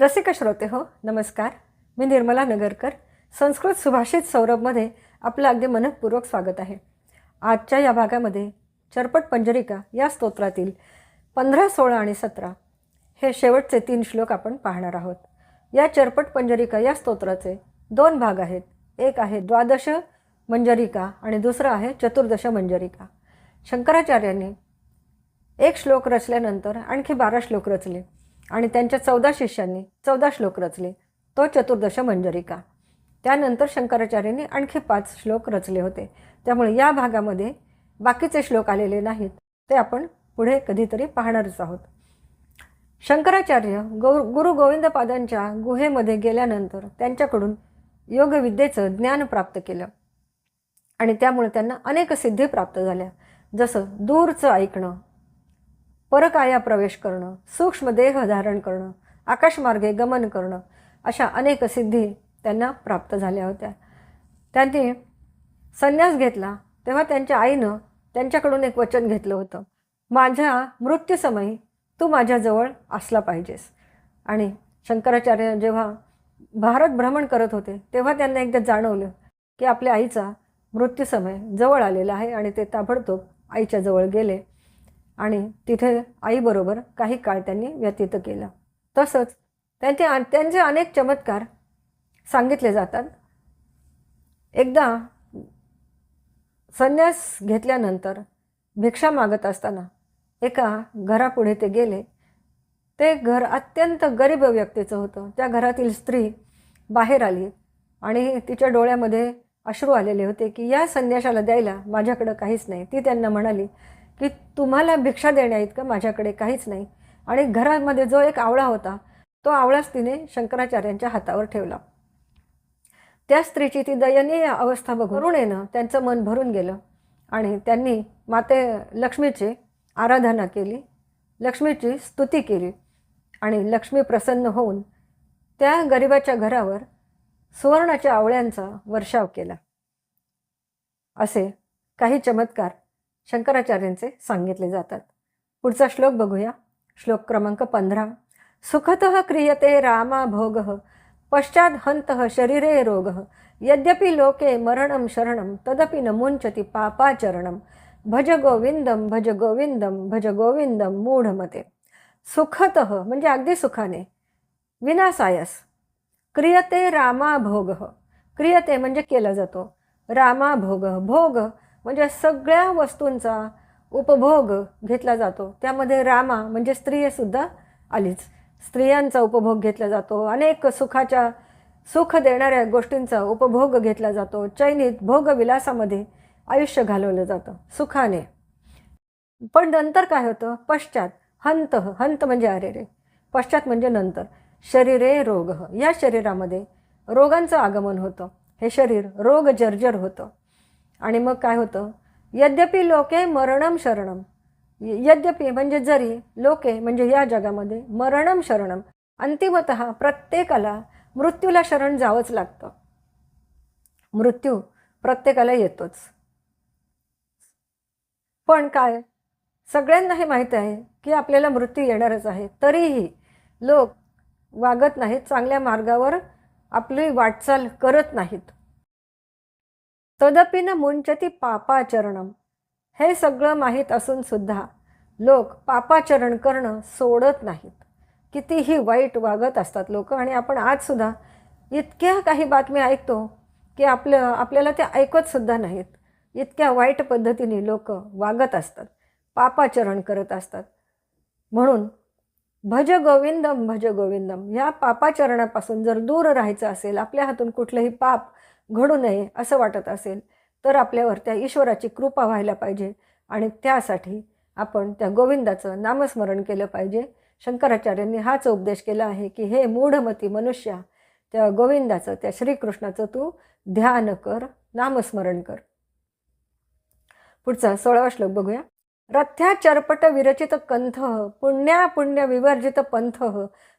रसिक श्रोते हो नमस्कार. मी निर्मला नगरकर संस्कृत सुभाषित सौरभमध्ये आपलं अगदी मनपूर्वक स्वागत आहे. आजच्या या भागामध्ये चरपट पंजरिका या स्तोत्रातील पंधरा सोळा आणि सतरा हे शेवटचे तीन श्लोक आपण पाहणार आहोत. या चरपट पंजरिका या स्तोत्राचे दोन भाग आहेत. एक आहे द्वादश मंजरिका आणि दुसरा आहे चतुर्दश मंजरिका. शंकराचार्यांनी एक श्लोक रचल्यानंतर आणखी बारा श्लोक रचले. आणि त्यांच्या चौदा शिष्यांनी चौदा श्लोक रचले. तो चतुर्दश मंजरिका. त्यानंतर शंकराचार्यांनी आणखी पाच श्लोक रचले होते. त्यामुळे या भागामध्ये बाकीचे श्लोक आलेले नाहीत. ते आपण पुढे कधीतरी पाहणारच आहोत. शंकराचार्य गौ गुरु गोविंदपादांच्या गुहेमध्ये गेल्यानंतर त्यांच्याकडून योगविद्येचं ज्ञान प्राप्त केलं. आणि त्यामुळे त्यांना अनेक सिद्धी प्राप्त झाल्या. जसं दूरचं ऐकणं परकाया प्रवेश करणं सूक्ष्म देह धारण करणं आकाशमार्गे गमन करणं अशा अनेक सिद्धी त्यांना प्राप्त झाल्या होत्या. त्यांनी संन्यास घेतला तेव्हा त्यांच्या आईनं त्यांच्याकडून एक वचन घेतलं होतं. माझ्या मृत्यूसमयी तू माझ्याजवळ असला पाहिजेस. आणि शंकराचार्य जेव्हा भारत भ्रमण करत होते तेव्हा त्यांना एकदा जाणवलं की आपल्या आईचा मृत्यूसमय जवळ आलेला आहे आणि ते ताबडतोब आईच्या जवळ गेले. आणि तिथे आईबरोबर काही काळ त्यांनी व्यतीत केला. तसंच त्यांचे त्यांचे अनेक चमत्कार सांगितले जातात. एकदा संन्यास घेतल्यानंतर भिक्षा मागत असताना एका घरापुढे ते गेले. ते घर अत्यंत गरीब व्यक्तीचं होतं. त्या घरातील स्त्री बाहेर आली आणि तिच्या डोळ्यामध्ये अश्रू आलेले होते की या संन्याशाला द्यायला माझ्याकडं काहीच नाही. ती त्यांना म्हणाली की तुम्हाला भिक्षा देण्या इतकं माझ्याकडे काहीच नाही. आणि घरामध्ये जो एक आवळा होता तो आवळाच तिने शंकराचार्यांच्या हातावर ठेवला. त्या स्त्रीची ती दयनीय अवस्था बघून येणं त्यांचं मन भरून गेलं आणि त्यांनी माते लक्ष्मीची आराधना केली लक्ष्मीची स्तुती केली आणि लक्ष्मी प्रसन्न होऊन त्या गरिबाच्या घरावर सुवर्णाच्या आवळ्यांचा वर्षाव केला. असे काही चमत्कार शंकराचार्यांचे सांगितले जातात. पुढचा श्लोक बघूया. श्लोक क्रमांक पंधरा. सुखत क्रियते रामा भोग पश्चात हंत शरीरे रोग यद्यपि लोके मरणं शरणं तदपि न मुंचती पापाचरणं। भज गोविंदम भज गोविंदम भज गोविंदम मूढमते। सुखत म्हणजे अगदी सुखाने. विनासायस. क्रियते रामा भोग. क्रियते म्हणजे केला जातो. रामा भोग. भोग म्हणजे सगळ्या वस्तूंचा उपभोग घेतला जातो. त्यामध्ये रामा म्हणजे स्त्रियसुद्धा आलीच. स्त्रियांचा उपभोग घेतला जातो. अनेक सुखाच्या सुख देणाऱ्या गोष्टींचा उपभोग घेतला जातो. चैनीत भोगविलासामध्ये आयुष्य घालवलं जातं. सुखाने. पण नंतर काय होतं? पश्चात. हंत. हंत म्हणजे अरे रे पश्चात म्हणजे नंतर. शरीरे रोग. या शरीरामध्ये रोगांचं आगमन होतं. हे शरीर रोग जर्जर होतं. आणि मग काय होतं? यद्यपि लोके मरणम शरणम यद्यपि म्हणजे जरी लोके म्हणजे या जगामध्ये मरणम शरणम अंतिमत प्रत्येकाला मृत्यूला शरण जावंच लागतं. मृत्यू प्रत्येकाला येतोच. पण काय? सगळ्यांना हे माहीत आहे की आपल्याला मृत्यू येणारच आहे. तरीही लोक वागत नाहीत चांगल्या मार्गावर आपली वाटचाल करत नाहीत. तदपि न मुंचती पापाचरणम हे सगळं माहीत असून सुद्धा लोक पापाचरण करणं सोडत नाहीत. कितीही वाईट वागत असतात लोक आणि आपण आजसुद्धा इतक्या काही बातम्या ऐकतो की आपलं आपल्याला ते ऐकतसुद्धा नाहीत. इतक्या वाईट पद्धतीने लोक वागत असतात पापाचरण करत असतात. म्हणून भज गोविंदम भज गोविंदम ह्या पापाचरणापासून जर दूर राहायचं असेल आपल्या हातून कुठलंही पाप घडू नये असं वाटत असेल तर आपल्यावर त्या ईश्वराची कृपा व्हायला पाहिजे आणि त्यासाठी आपण त्या गोविंदाचं नामस्मरण केलं पाहिजे. शंकराचार्यांनी हाच उपदेश केला आहे की हे मूढमती मनुष्या त्या गोविंदाचं त्या श्रीकृष्णाचं तू ध्यान कर नामस्मरण कर. पुढचा सोळावा श्लोक बघूया. रथ्या चरपट विरचित कंथ पुण्या पुण्य विवर्जित पंथ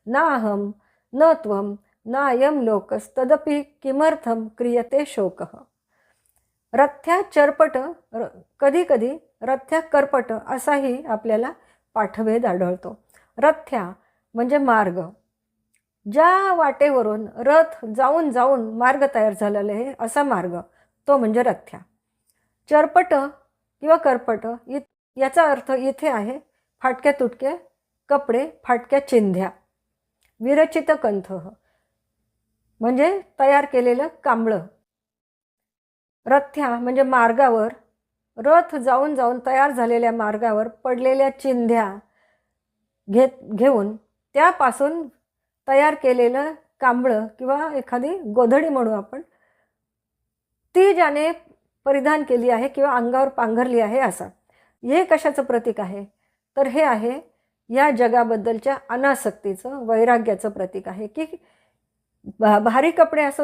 नाहम न त्वम नायम लोकस्तदपि किमर्थम क्रियते शोक? रथ्या चरपट र कधीकधी रथ्या करपट असाही आपल्याला पाठभेद आढळतो. रथ्या म्हणजे मार्ग. ज्या वाटेवरून रथ जाऊन जाऊन मार्ग तयार झालेला आहे असा मार्ग तो म्हणजे रथ्या. चरपट किंवा करपट इ याचा अर्थ इथे आहे फाटक्या तुटक्या कपडे फाटक्या चिंध्या. विरचित कंथ. म्हणजे तयार केलेलं कांबळं. रथ्या म्हणजे मार्गावर रथ जाऊन जाऊन तयार झालेल्या मार्गावर पडलेल्या चिंध्या घेत घेऊन त्यापासून तयार केलेलं कांबळं किंवा एखादी गोधडी म्हणू आपण ती ज्याने परिधान केली आहे किंवा अंगावर पांघरली आहे असा. हे कशाचं प्रतीक आहे? तर हे आहे या जगाबद्दलच्या अनासक्तीचं वैराग्याचं प्रतीक आहे की भा भारी कपडे असो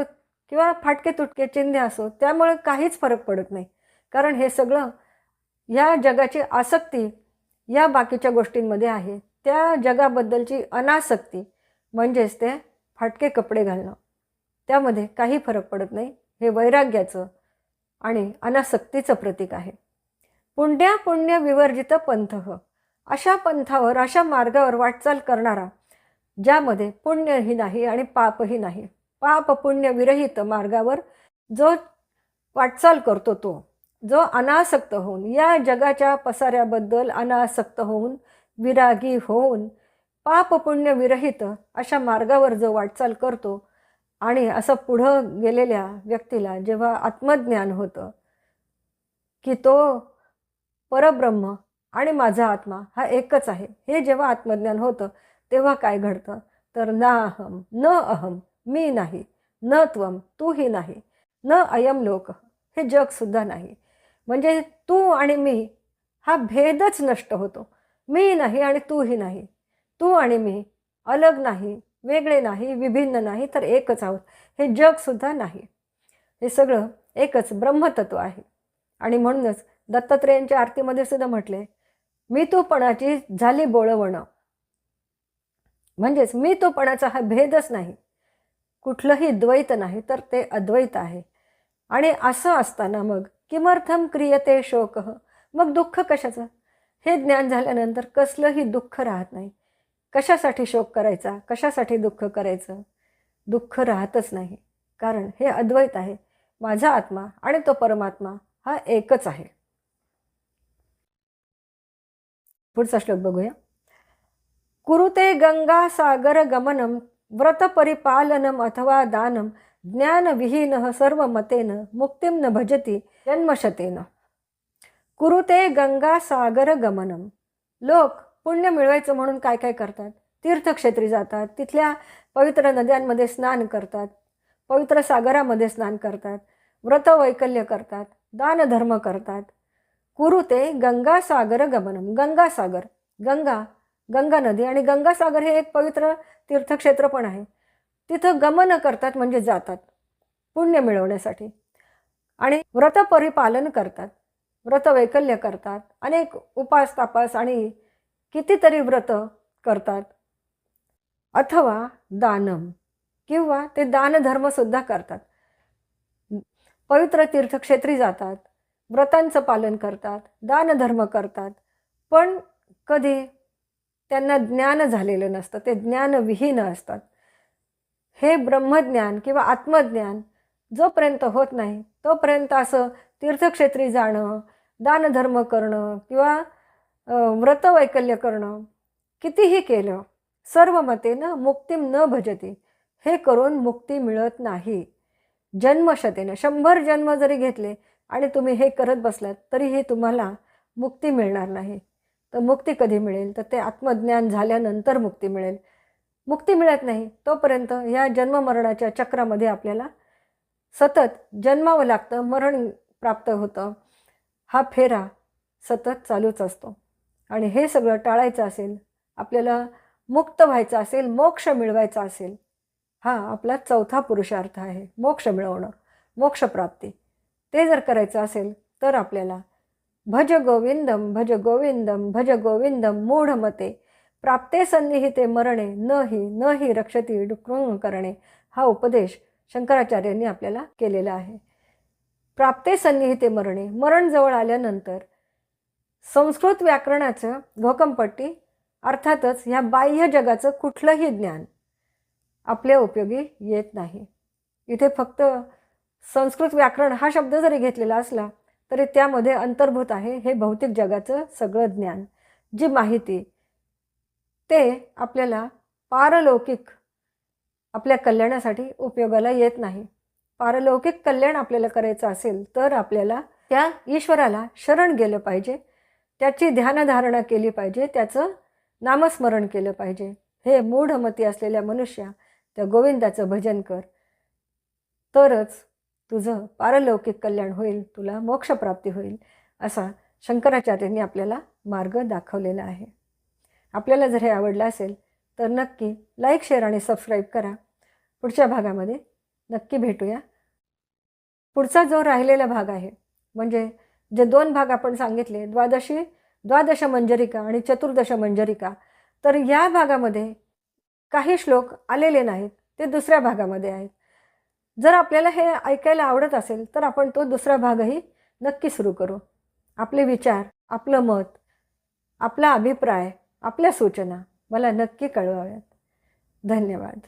किंवा फाटके तुटके चिंधे असो त्यामुळे काहीच फरक पडत नाही. कारण हे सगळं या जगाची आसक्ती या बाकीच्या गोष्टींमध्ये आहे. त्या जगाबद्दलची अनासक्ती म्हणजेच ते फाटके कपडे घालणं. त्यामध्ये काही फरक पडत नाही. हे वैराग्याचं आणि अनासक्तीचं प्रतीक आहे. पुण्या पुण्य विवर्जित पंथ. अशा पंथावर अशा मार्गावर वाटचाल करणारा ज्यामध्ये पुण्यही नाही आणि पापही नाही. पाप पुण्य विरहित मार्गावर जो वाटचाल करतो तो जो अनासक्त होऊन या जगाच्या पसाऱ्याबद्दल अनासक्त होऊन विरागी होऊन पाप पुण्य विरहित अशा मार्गावर जो वाटचाल करतो आणि असं पुढं गेलेल्या व्यक्तीला जेव्हा आत्मज्ञान होतं की तो परब्रह्म आणि माझा आत्मा हा एकच आहे. हे जेव्हा आत्मज्ञान होतं तेव्हा काय घडतं? तर ना अहम न अहम मी नाही न त्वम तूही नाही न अयम लोक हे जगसुद्धा नाही. म्हणजे तू आणि मी हा भेदच नष्ट होतो. मी नाही आणि तूही नाही. तू आणि मी अलग नाही वेगळे नाही विभिन्न नाही तर एकच आहोत. हे जगसुद्धा नाही. हे सगळं एकच ब्रह्मतत्व आहे. आणि म्हणूनच दत्तात्रेयांच्या आरतीमध्ये सुद्धा म्हटले मी तूपणाची झाली बोळवणं. म्हणजेच मी तोपणाचा हा भेदच नाही. कुठलंही द्वैत नाही तर ते अद्वैत आहे. आणि असं असताना मग किमर्थम क्रियते शोक? मग दुःख कशाचं? हे ज्ञान झाल्यानंतर कसलंही दुःख राहत नाही. कशासाठी शोक करायचा? कशासाठी दुःख करायचं? दुःख राहतच नाही. कारण हे अद्वैत आहे. माझा आत्मा आणि तो परमात्मा हा एकच आहे. पुढचा श्लोक बघूया. कुरुते गंगा सागर गमनम व्रत परिपालनम अथवा दानम ज्ञानविहीन सर्व मतेन न भजती जन्मशतेन. कुरुते गंगा सागर गमनम लोक पुण्य मिळवायचं म्हणून काय काय करतात? तीर्थक्षेत्री जातात तिथल्या पवित्र नद्यांमध्ये स्नान करतात पवित्र सागरामध्ये स्नान करतात व्रत वैकल्य करतात दानधर्म करतात. कुरुते गंगासागर गमनम गंगासागर गंगा गंगा नदी आणि गंगासागर हे एक पवित्र तीर्थक्षेत्र पण आहे. तिथं गमन करतात म्हणजे जातात. पुण्य मिळवण्यासाठी. आणि व्रत परिपालन करतात. व्रत वैकल्य करतात. अनेक उपास तापास आणि कितीतरी व्रत करतात. अथवा दानम किंवा ते दानधर्मसुद्धा करतात. पवित्र तीर्थक्षेत्री जातात. व्रतांचं पालन करतात. दानधर्म करतात. पण कधी त्यांना ज्ञान झालेलं नसतं ते ज्ञानविहीन असतात. हे ब्रह्मज्ञान किंवा आत्मज्ञान जोपर्यंत होत नाही तोपर्यंत असं तीर्थक्षेत्री जाणं दानधर्म करणं किंवा व्रतवैकल्य करणं कितीही केलं सर्व मतेनं मुक्तीम न भजते हे करून मुक्ती मिळत नाही. जन्मशतेनं शंभर जन्म जरी घेतले आणि तुम्ही हे करत बसलात तरीही तुम्हाला मुक्ती मिळणार नाही. तर मुक्ती कधी मिळेल? तर ते आत्मज्ञान झाल्यानंतर मुक्ती मिळेल. मुक्ती मिळत नाही तोपर्यंत ह्या जन्ममरणाच्या चक्रामध्ये आपल्याला सतत जन्मावं लागतं मरण प्राप्त होतं. हा फेरा सतत चालूच असतो. आणि हे सगळं टाळायचं असेल आपल्याला मुक्त व्हायचं असेल मोक्ष मिळवायचा असेल हा आपला चौथा पुरुषार्थ आहे मोक्ष मिळवणं मोक्षप्राप्ती ते जर करायचं असेल तर आपल्याला भज गोविंदम भज गोविंदम भज गोविंदम मूढमते प्राप्ते सन्निहिते मरणे न ही न ही रक्षती डुकृंग करणे. हा उपदेश शंकराचार्यांनी आपल्याला केलेला आहे. प्राप्ते सन्निहिते मरणे मरण जवळ आल्यानंतर संस्कृत व्याकरणाचं घोकंपट्टी अर्थातच ह्या बाह्य जगाचं कुठलंही ज्ञान आपल्या उपयोगी येत नाही. इथे फक्त संस्कृत व्याकरण हा शब्द जरी घेतलेला असला तरी त्यामध्ये अंतर्भूत आहे हे भौतिक जगाचं सगळं ज्ञान. जी माहिती ते आपल्याला पारलौकिक आपल्या कल्याणासाठी उपयोगाला येत नाही. पारलौकिक कल्याण आपल्याला करायचं असेल तर आपल्याला त्या ईश्वराला शरण गेलं पाहिजे. त्याची ध्यानधारणा केली पाहिजे. त्याचं नामस्मरण केलं पाहिजे. हे मूढमती असलेल्या मनुष्या त्या गोविंदाचं भजन कर. तरच तुझं पारलौकिक कल्याण होईल तुला मोक्षप्राप्ती होईल असा शंकराचार्यांनी आपल्याला मार्ग दाखवलेला आहे. आपल्याला जर हे आवडलं असेल तर नक्की लाईक शेअर आणि सबस्क्राईब करा. पुढच्या भागामध्ये नक्की भेटूया. पुढचा जो राहिलेला भाग आहे म्हणजे जे दोन भाग आपण सांगितले द्वादशी द्वादश मंजरिका आणि चतुर्दश मंजरिका तर या भागामध्ये काही श्लोक आलेले नाहीत ते दुसऱ्या भागामध्ये आहेत. जर आपल्याला हे ऐकायला आवडत असेल तर आपण तो दुसरा भागही नक्की सुरू करू. आपले विचार आपलं मत आपला अभिप्राय आपल्या सूचना मला नक्की कळवाव्यात. धन्यवाद.